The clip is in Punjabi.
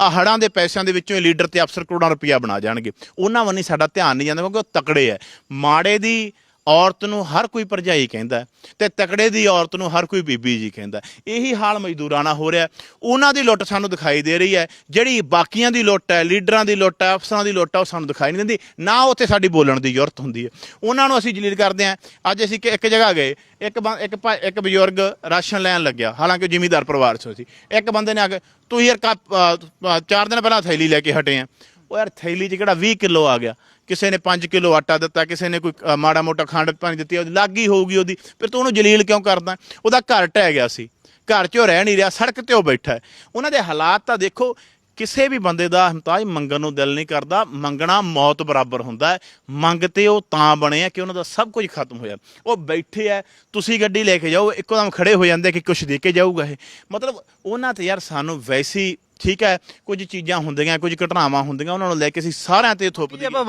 ਆ ਹੜਾਂ ਦੇ ਪੈਸਿਆਂ ਦੇ ਵਿੱਚੋਂ ਹੀ ਲੀਡਰ ਤੇ ਅਫਸਰ ਕਰੋੜਾਂ ਰੁਪਇਆ ਬਣਾ ਜਾਣਗੇ। ਉਹਨਾਂ ਵੱਲ ਸਾਡਾ ਧਿਆਨ ਨਹੀਂ ਜਾਂਦਾ ਕਿਉਂਕਿ ਉਹ ਤਕੜੇ ਐ। ਮਾੜੇ ਦੀ ਔਰਤ ਨੂੰ ਹਰ ਕੋਈ ਭਰਜਾਈ ਕਹਿੰਦਾ ਹੈ ਤੇ ਤਕੜੇ ਦੀ ਔਰਤ ਨੂੰ ਹਰ ਕੋਈ ਬੀਬੀ ਜੀ ਕਹਿੰਦਾ ਇਹੀ ਹਾਲ ਮਜ਼ਦੂਰਾਂ ਨਾਲ ਹੋ ਰਿਹਾ ਉਹਨਾਂ ਦੀ ਲੁੱਟ ਸਾਨੂੰ ਦਿਖਾਈ ਦੇ ਰਹੀ ਹੈ। ਜਿਹੜੀ ਬਾਕੀਆਂ ਦੀ ਲੁੱਟ ਹੈ, ਲੀਡਰਾਂ ਦੀ ਲੁੱਟ ਹੈ, ਅਫਸਰਾਂ ਦੀ ਲੁੱਟ ਹੈ, ਉਹ ਸਾਨੂੰ ਦਿਖਾਈ ਨਹੀਂ ਦਿੰਦੀ। ਨਾ ਉੱਥੇ ਸਾਡੀ ਬੋਲਣ ਦੀ ਜ਼ਰੂਰਤ ਹੁੰਦੀ ਹੈ। ਉਹਨਾਂ ਨੂੰ ਅਸੀਂ ਜਲੀਲ ਕਰਦੇ ਹਾਂ। ਅੱਜ ਅਸੀਂ ਕਿ- ਇੱਕ ਜਗ੍ਹਾ ਗਏ। ਇੱਕ ਬੰ- ਇੱਕ ਭਾ- ਇੱਕ ਬਜ਼ੁਰਗ ਰਾਸ਼ਨ ਲੈਣ ਲੱਗਿਆ। ਹਾਲਾਂਕਿ ਜ਼ਿਮੀਦਾਰ ਜ਼ਿਮੀਂਦਾਰ ਪਰਿਵਾਰ ਚੋਂ ਸੀ। ਇੱਕ ਬੰਦੇ ਨੇ ਆ ਕੇ, ਤੂੰ ਯਾਰ ਚਾਰ ਦਿਨ ਪਹਿਲਾਂ ਥੈਲੀ ਲੈ ਕੇ ਹਟੇ ਆ। ਉਹ ਯਾਰ ਥੈਲੀ 'ਚ ਕਿਹੜਾ 20 ਕਿਲੋ ਆ ਗਿਆ। ਕਿਸੇ ਨੇ 5 ਕਿਲੋ ਆਟਾ ਦਿੱਤਾ ਕਿਸੇ ਨੇ ਕੋਈ ਅ, ਮਾੜਾ ਮੋਟਾ ਖੰਡ ਪਾਣੀ ਦਿੱਤੀ ਉਹਦੀ ਲੱਗ ਹੀ ਹੋਊਗੀ ਉਹਦੀ। ਫਿਰ ਤੂੰ ਉਹਨੂੰ ਜਲੀਲ ਕਿਉਂ ਕਰਦਾ? ਉਹਦਾ ਘਰ ਟਹਿ ਗਿਆ ਸੀ। ਘਰ 'ਚ ਉਹ ਰਹਿ ਨਹੀਂ ਰਿਹਾ ਸੜਕ ਤੇ ਉਹ ਬੈਠਾ ਹੈ। ਉਹਨਾਂ ਦੇ ਹਾਲਾਤ ਤਾਂ ਦੇਖੋ ਕਿਸੇ ਵੀ ਬੰਦੇ ਦਾ ਹਮਤਾਜ ਮੰਗਣ ਨੂੰ ਦਿਲ ਨਹੀਂ ਕਰਦਾ ਮੰਗਣਾ ਮੌਤ ਬਰਾਬਰ ਹੁੰਦਾ ਹੈ। ਮੰਗ ਤੇ ਉਹ ਤਾਂ ਬਣੇ ਆ ਕਿ ਉਹਨਾਂ ਦਾ ਸਭ ਕੁਝ ਖਤਮ ਹੋਇਆ। ਉਹ ਬੈਠੇ ਆ ਤੁਸੀਂ ਗੱਡੀ ਲੈ ਕੇ ਜਾਓ ਇੱਕੋ ਦਮ ਖੜੇ ਹੋ ਜਾਂਦੇ ਕਿ ਕੁਝ ਦੇ ਕੇ ਜਾਊਗਾ ਇਹ। ਮਤਲਬ ਉਹਨਾਂ ਤੇ ਯਾਰ ਸਾਨੂੰ ਵੈਸੀ ਠੀਕ ਹੈ ਕੁਝ ਚੀਜ਼ਾਂ ਹੁੰਦੀਆਂ ਕੁਝ ਘਟਨਾਵਾਂ ਹੁੰਦੀਆਂ ਉਹਨਾਂ ਨੂੰ ਲੈ ਕੇ ਅਸੀਂ ਸਾਰਿਆਂ ਤੇ ਥੁੱਪ ਜੇ ਦਈਏ। ਆਪਾਂ